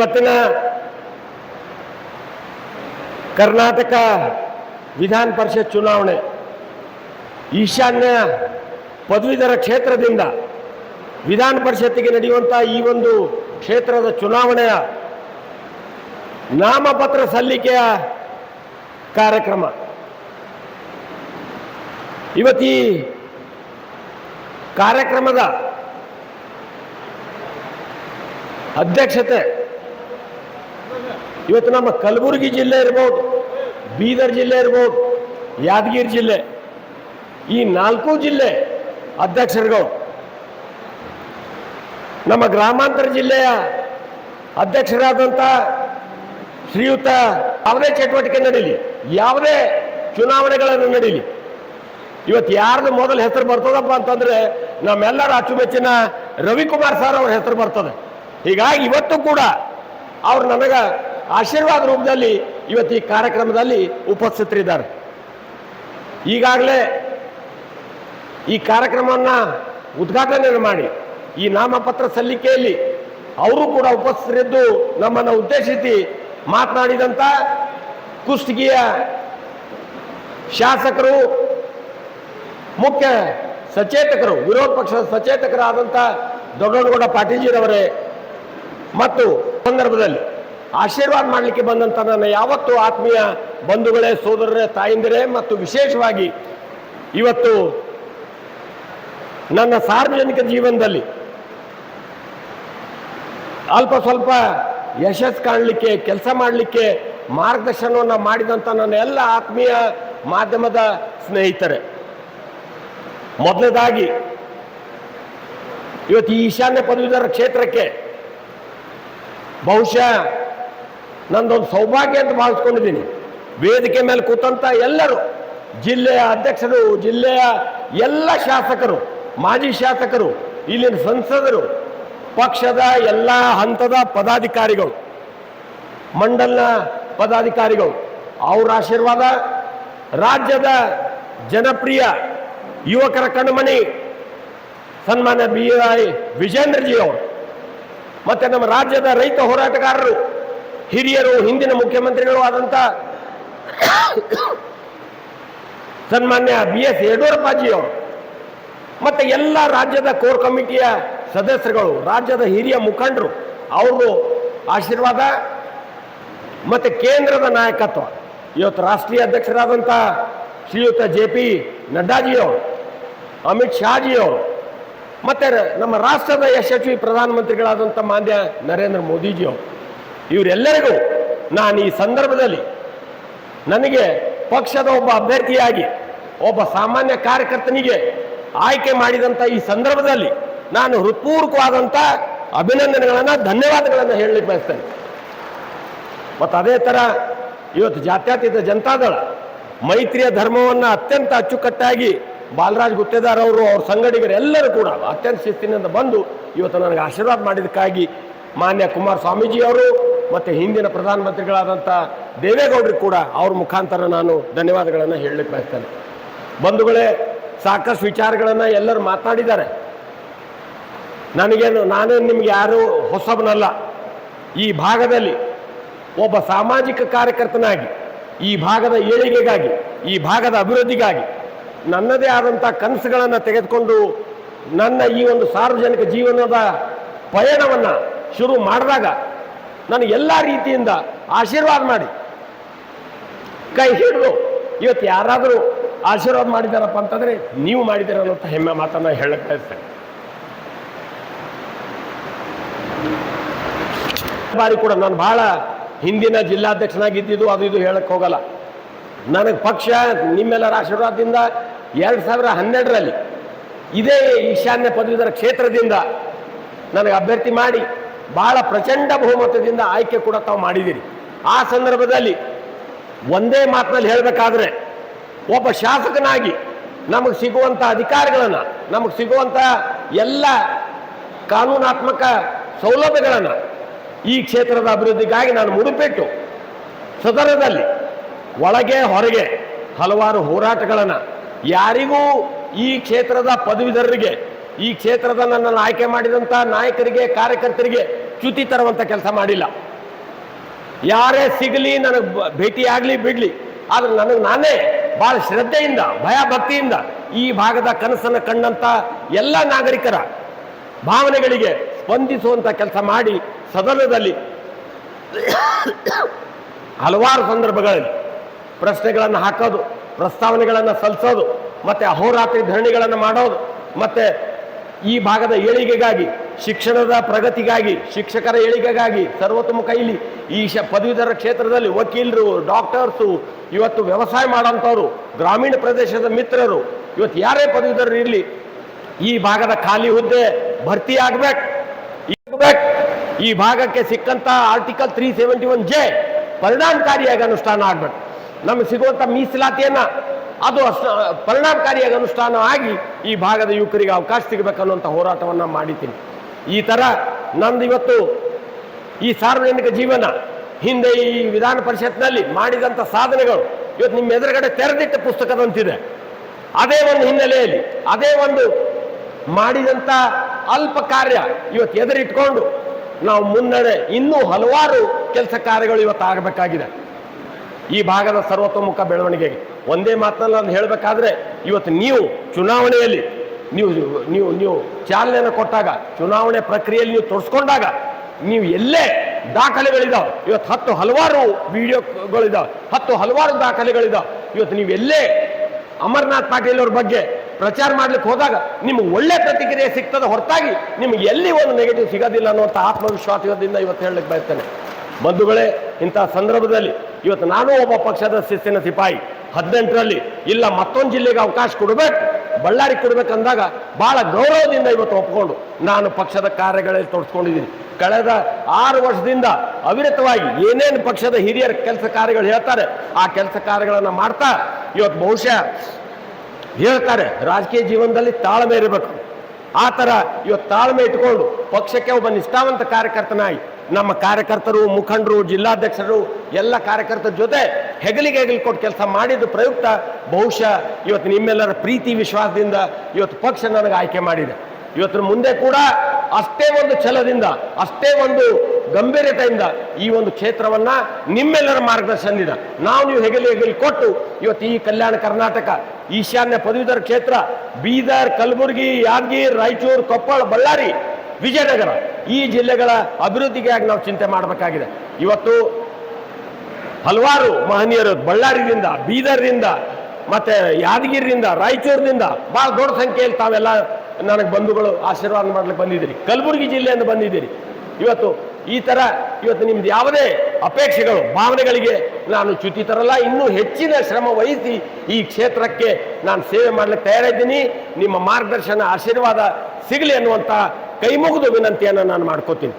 ಇವತ್ತಿನ ಕರ್ನಾಟಕ ವಿಧಾನ ಪರಿಷತ್ ಚುನಾವಣೆ. ಈಶಾನ್ಯ ಪದವೀಧರ ಕ್ಷೇತ್ರದಿಂದ ವಿಧಾನ ಪರಿಷತ್ತಿಗೆ ನಡೆಯುವಂಥ ಈ ಒಂದು ಕ್ಷೇತ್ರದ ಚುನಾವಣೆಯ ನಾಮಪತ್ರ ಸಲ್ಲಿಕೆಯ ಕಾರ್ಯಕ್ರಮ. ಇವತ್ತಿ ಕಾರ್ಯಕ್ರಮದ ಅಧ್ಯಕ್ಷತೆ ಇವತ್ತು ನಮ್ಮ ಕಲಬುರಗಿ ಜಿಲ್ಲೆ ಇರ್ಬೋದು, ಬೀದರ್ ಜಿಲ್ಲೆ ಇರ್ಬೋದು, ಯಾದಗಿರಿ ಜಿಲ್ಲೆ, ಈ ನಾಲ್ಕು ಜಿಲ್ಲೆ ಅಧ್ಯಕ್ಷರುಗಳು. ನಮ್ಮ ಗ್ರಾಮಾಂತರ ಜಿಲ್ಲೆಯ ಅಧ್ಯಕ್ಷರಾದಂಥ ಶ್ರೀಯುತ, ಯಾವುದೇ ಚಟುವಟಿಕೆ ನಡೀಲಿ, ಯಾವುದೇ ಚುನಾವಣೆಗಳನ್ನು ನಡೀಲಿ. ಇವತ್ತು ಯಾರ್ದು ಮೊದಲು ಹೆಸರು ಬರ್ತದಪ್ಪ ಅಂತಂದ್ರೆ ನಮ್ಮೆಲ್ಲರ ಅಚ್ಚುಮೆಚ್ಚಿನ ರವಿಕುಮಾರ್ ಸರ್ ಅವ್ರ ಹೆಸರು ಬರ್ತದೆ. ಹೀಗಾಗಿ ಇವತ್ತು ಕೂಡ ಅವ್ರು ನನಗೆ ಆಶೀರ್ವಾದ ರೂಪದಲ್ಲಿ ಇವತ್ತು ಈ ಕಾರ್ಯಕ್ರಮದಲ್ಲಿ ಉಪಸ್ಥಿತರಿದ್ದಾರೆ. ಈಗಾಗಲೇ ಈ ಕಾರ್ಯಕ್ರಮವನ್ನು ಉದ್ಘಾಟನೆ ಮಾಡಿ, ಈ ನಾಮಪತ್ರ ಸಲ್ಲಿಕೆಯಲ್ಲಿ ಅವರು ಕೂಡ ಉಪಸ್ಥಿತರಿದ್ದು ನಮ್ಮನ್ನು ಉದ್ದೇಶಿಸಿ ಮಾತನಾಡಿದಂಥ ಕುಷ್ಟಗಿಯ ಶಾಸಕರು, ಮುಖ್ಯ ಸಚೇತಕರು, ವಿರೋಧ ಪಕ್ಷದ ಸಚೇತಕರಾದಂಥ ದೊಡ್ಡಗೌಡ ಪಾಟೀಲ್ಜಿರವರೇ ಮತ್ತು ಸಂದರ್ಭದಲ್ಲಿ ಆಶೀರ್ವಾದ ಮಾಡಲಿಕ್ಕೆ ಬಂದಂಥ ನನ್ನ ಯಾವತ್ತೂ ಆತ್ಮೀಯ ಬಂಧುಗಳೇ, ಸೋದರರೇ, ತಾಯಂದಿರೇ, ಮತ್ತು ವಿಶೇಷವಾಗಿ ಇವತ್ತು ನನ್ನ ಸಾರ್ವಜನಿಕ ಜೀವನದಲ್ಲಿ ಅಲ್ಪ ಸ್ವಲ್ಪ ಯಶಸ್ಸು ಕಾಣಲಿಕ್ಕೆ, ಕೆಲಸ ಮಾಡಲಿಕ್ಕೆ ಮಾರ್ಗದರ್ಶನವನ್ನು ಮಾಡಿದಂಥ ನನ್ನ ಎಲ್ಲ ಆತ್ಮೀಯ ಮಾಧ್ಯಮದ ಸ್ನೇಹಿತರೆ. ಮೊದಲನೇದಾಗಿ, ಇವತ್ತು ಈಶಾನ್ಯ ಪದವೀಧರ ಕ್ಷೇತ್ರಕ್ಕೆ ಬಹುಶಃ ನಂದೊಂದು ಸೌಭಾಗ್ಯ ಅಂತ ಭಾವಿಸ್ಕೊಂಡಿದ್ದೀನಿ. ವೇದಿಕೆ ಮೇಲೆ ಕೂತಂತ ಎಲ್ಲರೂ, ಜಿಲ್ಲೆಯ ಅಧ್ಯಕ್ಷರು, ಜಿಲ್ಲೆಯ ಎಲ್ಲ ಶಾಸಕರು, ಮಾಜಿ ಶಾಸಕರು, ಇಲ್ಲಿನ ಸಂಸದರು, ಪಕ್ಷದ ಎಲ್ಲ ಹಂತದ ಪದಾಧಿಕಾರಿಗಳು, ಮಂಡಲ್ನ ಪದಾಧಿಕಾರಿಗಳು, ಅವರ ಆಶೀರ್ವಾದ, ರಾಜ್ಯದ ಜನಪ್ರಿಯ ಯುವಕರ ಕಣ್ಮಣಿ, ಸನ್ಮಾನ್ಯ ಬಿ ಐ ವಿಜೇಂದ್ರಜಿ ಅವರು ಮತ್ತೆ ನಮ್ಮ ರಾಜ್ಯದ ರೈತ ಹೋರಾಟಗಾರರು ಹಿರಿಯರು, ಹಿಂದಿನ ಮುಖ್ಯಮಂತ್ರಿಗಳು ಆದಂಥ ಸನ್ಮಾನ್ಯ ಬಿ ಎಸ್ ಯಡಿಯೂರಪ್ಪಾಜಿ ಮತ್ತು ಮತ್ತೆ ಎಲ್ಲ ರಾಜ್ಯದ ಕೋರ್ ಕಮಿಟಿಯ ಸದಸ್ಯರುಗಳು, ರಾಜ್ಯದ ಹಿರಿಯ ಮುಖಂಡರು ಅವರು ಆಶೀರ್ವಾದ ಮತ್ತೆ ಕೇಂದ್ರದ ನಾಯಕತ್ವ. ಇವತ್ತು ರಾಷ್ಟ್ರೀಯ ಅಧ್ಯಕ್ಷರಾದಂಥ ಶ್ರೀಯುತ ಜೆ ಪಿ ನಡ್ಡಾಜಿಯವರು, ಅಮಿತ್ ಶಾಜಿಯವರು, ಮತ್ತೆ ನಮ್ಮ ರಾಷ್ಟ್ರದ ಯಶಸ್ವಿ ಪ್ರಧಾನಮಂತ್ರಿಗಳಾದಂಥ ಮಾನ್ಯ ನರೇಂದ್ರ ಮೋದಿಜಿಯವರು. ಇವರೆಲ್ಲರಿಗೂ ನಾನು ಈ ಸಂದರ್ಭದಲ್ಲಿ ನನಗೆ ಪಕ್ಷದ ಒಬ್ಬ ಅಭ್ಯರ್ಥಿಯಾಗಿ, ಒಬ್ಬ ಸಾಮಾನ್ಯ ಕಾರ್ಯಕರ್ತನಿಗೆ ಆಯ್ಕೆ ಮಾಡಿದಂಥ ಈ ಸಂದರ್ಭದಲ್ಲಿ ನಾನು ಹೃತ್ಪೂರ್ವಕವಾದಂಥ ಅಭಿನಂದನೆಗಳನ್ನು, ಧನ್ಯವಾದಗಳನ್ನು ಹೇಳಲಿಕ್ಕೆ ಬಯಸ್ತೇನೆ. ಮತ್ತು ಅದೇ ಥರ ಇವತ್ತು ಜಾತ್ಯತೀತ ಜನತಾದಳ ಮೈತ್ರಿಯ ಧರ್ಮವನ್ನು ಅತ್ಯಂತ ಅಚ್ಚುಕಟ್ಟಾಗಿ ಬಾಲರಾಜ್ ಗುತ್ತೇದಾರ್ ಅವರು, ಅವ್ರ ಸಂಗಡಿಗರು ಎಲ್ಲರೂ ಕೂಡ ಅತ್ಯಂತ ಶಿಸ್ತಿನಿಂದ ಬಂದು ಇವತ್ತು ನನಗೆ ಆಶೀರ್ವಾದ ಮಾಡಿದ್ದಕ್ಕಾಗಿ ಮಾನ್ಯ ಕುಮಾರಸ್ವಾಮೀಜಿ ಅವರು ಮತ್ತು ಹಿಂದಿನ ಪ್ರಧಾನಮಂತ್ರಿಗಳಾದಂಥ ದೇವೇಗೌಡರಿಗೆ ಕೂಡ ಅವ್ರ ಮುಖಾಂತರ ನಾನು ಧನ್ಯವಾದಗಳನ್ನು ಹೇಳಲಿಕ್ಕೆ ಬಯಸ್ತೇನೆ. ಬಂಧುಗಳೇ, ಸಾಕಷ್ಟು ವಿಚಾರಗಳನ್ನು ಎಲ್ಲರೂ ಮಾತನಾಡಿದ್ದಾರೆ ನನಗೇನು, ನಾನೇನು ನಿಮ್ಗೆ ಯಾರು ಹೊಸಬನಲ್ಲ. ಈ ಭಾಗದಲ್ಲಿ ಒಬ್ಬ ಸಾಮಾಜಿಕ ಕಾರ್ಯಕರ್ತನಾಗಿ, ಈ ಭಾಗದ ಏಳಿಗೆಗಾಗಿ, ಈ ಭಾಗದ ಅಭಿವೃದ್ಧಿಗಾಗಿ, ನನ್ನದೇ ಆದಂಥ ಕನಸುಗಳನ್ನು ತೆಗೆದುಕೊಂಡು ನನ್ನ ಈ ಒಂದು ಸಾರ್ವಜನಿಕ ಜೀವನದ ಪಯಣವನ್ನು ಶುರು ಮಾಡಿದಾಗ ನನಗೆ ಎಲ್ಲ ರೀತಿಯಿಂದ ಆಶೀರ್ವಾದ ಮಾಡಿ. ಕೈ ಹಿಡಿದು, ಇವತ್ತು ಯಾರಾದರೂ ಆಶೀರ್ವಾದ ಮಾಡಿದಾರಪ್ಪ ಅಂತಂದರೆ ನೀವು ಮಾಡಿದ್ದೀರ ಅನ್ನೋಂಥ ಹೆಮ್ಮೆ ಮಾತನ್ನು ಹೇಳಕ್ಕೆ ಬಯಸ್ತೇನೆ. ಬಾರಿ ಕೂಡ ನಾನು ಬಹಳ ಹಿಂದಿನ ಜಿಲ್ಲಾಧ್ಯಕ್ಷನಾಗಿದ್ದಿದ್ದು ಅದು ಇದು ಹೇಳಕ್ಕೆ ಹೋಗಲ್ಲ. ನನಗೆ ಪಕ್ಷ ನಿಮ್ಮೆಲ್ಲರ ಆಶೀರ್ವಾದದಿಂದ ಎರಡು ಸಾವಿರ ಹನ್ನೆರಡರಲ್ಲಿ ಇದೇ ಈಶಾನ್ಯ ಪದವೀಧರ ಕ್ಷೇತ್ರದಿಂದ ನನಗೆ ಅಭ್ಯರ್ಥಿ ಮಾಡಿ ಬಹಳ ಪ್ರಚಂಡ ಬಹುಮತದಿಂದ ಆಯ್ಕೆ ಕೂಡ ತಾವು ಮಾಡಿದ್ದೀರಿ. ಆ ಸಂದರ್ಭದಲ್ಲಿ ಒಂದೇ ಮಾತಿನಲ್ಲಿ ಹೇಳಬೇಕಾದ್ರೆ, ಒಬ್ಬ ಶಾಸಕನಾಗಿ ನಮಗೆ ಸಿಗುವಂಥ ಅಧಿಕಾರಗಳನ್ನು, ನಮಗೆ ಸಿಗುವಂಥ ಎಲ್ಲ ಕಾನೂನಾತ್ಮಕ ಸೌಲಭ್ಯಗಳನ್ನು ಈ ಕ್ಷೇತ್ರದ ಅಭಿವೃದ್ಧಿಗಾಗಿ ನಾನು ಮುಡುಪಿಟ್ಟು, ಸದನದಲ್ಲಿ ಒಳಗೆ ಹೊರಗೆ ಹಲವಾರು ಹೋರಾಟಗಳನ್ನು ಯಾರಿಗೂ ಈ ಕ್ಷೇತ್ರದ ಪದವೀಧರರಿಗೆ, ಈ ಕ್ಷೇತ್ರದ ನನ್ನನ್ನು ಆಯ್ಕೆ ಮಾಡಿದಂಥ ನಾಯಕರಿಗೆ, ಕಾರ್ಯಕರ್ತರಿಗೆ ಚ್ಯುತಿ ತರುವಂಥ ಕೆಲಸ ಮಾಡಿಲ್ಲ. ಯಾರೇ ಸಿಗಲಿ, ನನಗೆ ಭೇಟಿ ಆಗಲಿ, ಬಿಡಲಿ, ಆದ್ರೆ ನನಗೆ ನಾನೇ ಭಾಳ ಶ್ರದ್ಧೆಯಿಂದ ಭಯ ಭಕ್ತಿಯಿಂದ ಈ ಭಾಗದ ಕನಸನ್ನು ಕಂಡಂಥ ಎಲ್ಲ ನಾಗರಿಕರ ಭಾವನೆಗಳಿಗೆ ಸ್ಪಂದಿಸುವಂಥ ಕೆಲಸ ಮಾಡಿ ಸದನದಲ್ಲಿ ಹಲವಾರು ಸಂದರ್ಭಗಳಲ್ಲಿ ಪ್ರಶ್ನೆಗಳನ್ನು ಹಾಕೋದು, ಪ್ರಸ್ತಾವನೆಗಳನ್ನು ಸಲ್ಲಿಸೋದು, ಮತ್ತು ಅಹೋರಾತ್ರಿ ಧರಣಿಗಳನ್ನು ಮಾಡೋದು, ಮತ್ತು ಈ ಭಾಗದ ಏಳಿಗೆಗಾಗಿ ಶಿಕ್ಷಣದ ಪ್ರಗತಿಗಾಗಿ, ಶಿಕ್ಷಕರ ಏಳಿಗೆಗಾಗಿ ಸರ್ವೋತ್ತಮ ಕೈಲಿ ಈ ಶ ಪದವೀಧರ ಕ್ಷೇತ್ರದಲ್ಲಿ ವಕೀಲರು, ಡಾಕ್ಟರ್ಸು, ಇವತ್ತು ವ್ಯವಸಾಯ ಮಾಡೋಂಥವ್ರು ಗ್ರಾಮೀಣ ಪ್ರದೇಶದ ಮಿತ್ರರು, ಇವತ್ತು ಯಾರೇ ಪದವೀಧರರು ಇರಲಿ, ಈ ಭಾಗದ ಖಾಲಿ ಹುದ್ದೆ ಭರ್ತಿ ಆಗ್ಬೇಕು. ಈ ಭಾಗಕ್ಕೆ ಸಿಕ್ಕಂತ article three seventy one J ಪರಿಣಾಮಕಾರಿಯಾಗಿ ಅನುಷ್ಠಾನ ಆಗ್ಬೇಕು. ನಮಗೆ ಸಿಗುವಂಥ ಮೀಸಲಾತಿಯನ್ನ ಅದು ಅಷ್ಟ ಪರಿಣಾಮಕಾರಿಯಾಗಿ ಅನುಷ್ಠಾನ ಆಗಿ ಈ ಭಾಗದ ಯುವಕರಿಗೆ ಅವಕಾಶ ಸಿಗಬೇಕನ್ನುವಂಥ ಹೋರಾಟವನ್ನ ಮಾಡಿದ್ದೀನಿ. ಈ ಥರ ನಂದು ಇವತ್ತು ಈ ಸಾರ್ವಜನಿಕ ಜೀವನ, ಹಿಂದೆ ಈ ವಿಧಾನ ಪರಿಷತ್ನಲ್ಲಿ ಮಾಡಿದಂಥ ಸಾಧನೆಗಳು ಇವತ್ತು ನಿಮ್ಮ ಎದುರುಗಡೆ ತೆರೆದಿಟ್ಟ ಪುಸ್ತಕದಂತಿದೆ. ಅದೇ ಒಂದು ಹಿನ್ನೆಲೆಯಲ್ಲಿ, ಅದೇ ಒಂದು ಮಾಡಿದಂಥ ಅಲ್ಪ ಕಾರ್ಯ ಇವತ್ತು ಎದುರಿಟ್ಕೊಂಡು ನಾವು ಮುನ್ನಡೆ ಇನ್ನೂ ಹಲವಾರು ಕೆಲಸ ಕಾರ್ಯಗಳು ಇವತ್ತು ಆಗಬೇಕಾಗಿದೆ. ಈ ಭಾಗದ ಸರ್ವತೋಮುಖ ಬೆಳವಣಿಗೆಗೆ ಒಂದೇ ಮಾತನ್ನ ನಾನು ಹೇಳಬೇಕಾದ್ರೆ, ಇವತ್ತು ನೀವು ಚುನಾವಣೆಯಲ್ಲಿ ನೀವು ನೀವು ನೀವು ಚಾಲನೆಯನ್ನು ಕೊಟ್ಟಾಗ, ಚುನಾವಣೆ ಪ್ರಕ್ರಿಯೆಯಲ್ಲಿ ನೀವು ತೊಡಸ್ಕೊಂಡಾಗ, ನೀವು ಎಲ್ಲೇ ದಾಖಲೆಗಳಿದಾವೆ. ಇವತ್ತು ಹತ್ತು ಹಲವಾರು ವಿಡಿಯೋಗಳಿದಾವೆ. ಹತ್ತು ಹಲವಾರು ದಾಖಲೆಗಳಿದಾವೆ. ಇವತ್ತು ನೀವು ಎಲ್ಲೇ ಅಮರ್ನಾಥ್ ಪಾಟೀಲ್ ಅವ್ರ ಬಗ್ಗೆ ಪ್ರಚಾರ ಮಾಡ್ಲಿಕ್ಕೆ ಹೋದಾಗ, ನಿಮ್ಗೆ ಒಳ್ಳೆ ಪ್ರತಿಕ್ರಿಯೆ ಸಿಗ್ತದೆ. ಹೊರತಾಗಿ ನಿಮ್ಗೆ ಎಲ್ಲಿ ಒಂದು ನೆಗೆಟಿವ್ ಸಿಗೋದಿಲ್ಲ ಅನ್ನುವಂಥ ಆತ್ಮವಿಶ್ವಾಸದಿಂದ ಇವತ್ತು ಹೇಳಲಿಕ್ಕೆ ಬಯಸ್ತೇನೆ. ಬಂಧುಗಳೇ, ಇಂಥ ಸಂದರ್ಭದಲ್ಲಿ ಇವತ್ತು ನಾನು ಒಬ್ಬ ಪಕ್ಷದ ಶಿಸ್ತಿನ ಸಿಪಾಯಿ. ಹದಿನೆಂಟರಲ್ಲಿ ಇಲ್ಲ, ಮತ್ತೊಂದು ಜಿಲ್ಲೆಗೆ ಅವಕಾಶ ಕೊಡಬೇಕು. ಬಳ್ಳಾರಿ ಕೊಡ್ಬೇಕಂದಾಗ ಬಹಳ ಗೌರವದಿಂದ ಇವತ್ತು ಒಪ್ಕೊಂಡು ನಾನು ಪಕ್ಷದ ಕಾರ್ಯಗಳಲ್ಲಿ ತೊಡಸ್ಕೊಂಡಿದ್ದೀನಿ. ಕಳೆದ ಆರು ವರ್ಷದಿಂದ ಅವಿರತವಾಗಿ ಏನೇನು ಪಕ್ಷದ ಹಿರಿಯರ ಕೆಲಸ ಕಾರ್ಯಗಳು ಹೇಳ್ತಾರೆ, ಆ ಕೆಲಸ ಕಾರ್ಯಗಳನ್ನು ಮಾಡ್ತಾ ಇವತ್ತು ಬಹುಶಃ ಹೇಳ್ತಾರೆ, ರಾಜಕೀಯ ಜೀವನದಲ್ಲಿ ತಾಳ್ಮೆ ಇರಬೇಕು. ಆ ಥರ ಇವತ್ತು ತಾಳ್ಮೆ ಇಟ್ಕೊಂಡು ಪಕ್ಷಕ್ಕೆ ಒಬ್ಬ ನಿಷ್ಠಾವಂತ ಕಾರ್ಯಕರ್ತನಾಗಿ ನಮ್ಮ ಕಾರ್ಯಕರ್ತರು, ಮುಖಂಡರು, ಜಿಲ್ಲಾಧ್ಯಕ್ಷರು, ಎಲ್ಲ ಕಾರ್ಯಕರ್ತರ ಜೊತೆ ಹೆಗಲಿಗೆ ಹೆಗಲು ಕೊಟ್ಟು ಕೆಲಸ ಮಾಡಿದ ಪ್ರಯುಕ್ತ. ಬಹುಶಃ ಇವತ್ತು ನಿಮ್ಮೆಲ್ಲರ ಪ್ರೀತಿ, ವಿಶ್ವಾಸದಿಂದ ಇವತ್ತು ಪಕ್ಷ ನನಗೆ ಆಯ್ಕೆ ಮಾಡಿದೆ. ಇವತ್ತಿನ ಮುಂದೆ ಕೂಡ ಅಷ್ಟೇ ಒಂದು ಛಲದಿಂದ, ಅಷ್ಟೇ ಒಂದು ಗಂಭೀರತೆಯಿಂದ ಈ ಒಂದು ಕ್ಷೇತ್ರವನ್ನ ನಿಮ್ಮೆಲ್ಲರ ಮಾರ್ಗದರ್ಶನದಿಂದ ನಾವು ನೀವು ಹೆಗಲಿ ಹೆಗಲಿ ಕೊಟ್ಟು ಇವತ್ತು ಈ ಕಲ್ಯಾಣ ಕರ್ನಾಟಕ, ಈಶಾನ್ಯ ಪದವೀಧರ ಕ್ಷೇತ್ರ, ಬೀದರ್, ಕಲಬುರಗಿ, ಯಾದಗಿರಿ, ರಾಯಚೂರು, ಕೊಪ್ಪಳ, ಬಳ್ಳಾರಿ ವಿಜಯನಗರ. ಈ ಜಿಲ್ಲೆಗಳ ಅಭಿವೃದ್ಧಿಗಾಗಿ ನಾವು ಚಿಂತೆ ಮಾಡಬೇಕಾಗಿದೆ. ಇವತ್ತು ಹಲವಾರು ಮಹನೀಯರು ಬಳ್ಳಾರಿಯಿಂದ, ಬೀದರ್ದಿಂದ, ಮತ್ತೆ ಯಾದಗಿರಿಯಿಂದ ರಾಯಚೂರಿನಿಂದ ಬಹಳ ದೊಡ್ಡ ಸಂಖ್ಯೆಯಲ್ಲಿ ತಾವೆಲ್ಲ ನನಗೆ ಬಂಧುಗಳು ಆಶೀರ್ವಾದ ಮಾಡ್ಲಿಕ್ಕೆ ಬಂದಿದ್ದೀರಿ. ಕಲಬುರಗಿ ಜಿಲ್ಲೆಯಿಂದ ಬಂದಿದ್ದೀರಿ. ಇವತ್ತು ಈ ಥರ ಇವತ್ತು ನಿಮ್ದು ಯಾವುದೇ ಅಪೇಕ್ಷೆಗಳು, ಭಾವನೆಗಳಿಗೆ ನಾನು ಚ್ಯುತಿ ತರಲ್ಲ. ಇನ್ನೂ ಹೆಚ್ಚಿನ ಶ್ರಮ ವಹಿಸಿ ಈ ಕ್ಷೇತ್ರಕ್ಕೆ ನಾನು ಸೇವೆ ಮಾಡಲಿಕ್ಕೆ ತಯಾರಿದ್ದೀನಿ. ನಿಮ್ಮ ಮಾರ್ಗದರ್ಶನ, ಆಶೀರ್ವಾದ ಸಿಗಲಿ ಅನ್ನುವಂಥ ಕೈ ಮುಗಿದು ವಿನಂತಿಯನ್ನು ನಾನು ಮಾಡ್ಕೋತೀನಿ.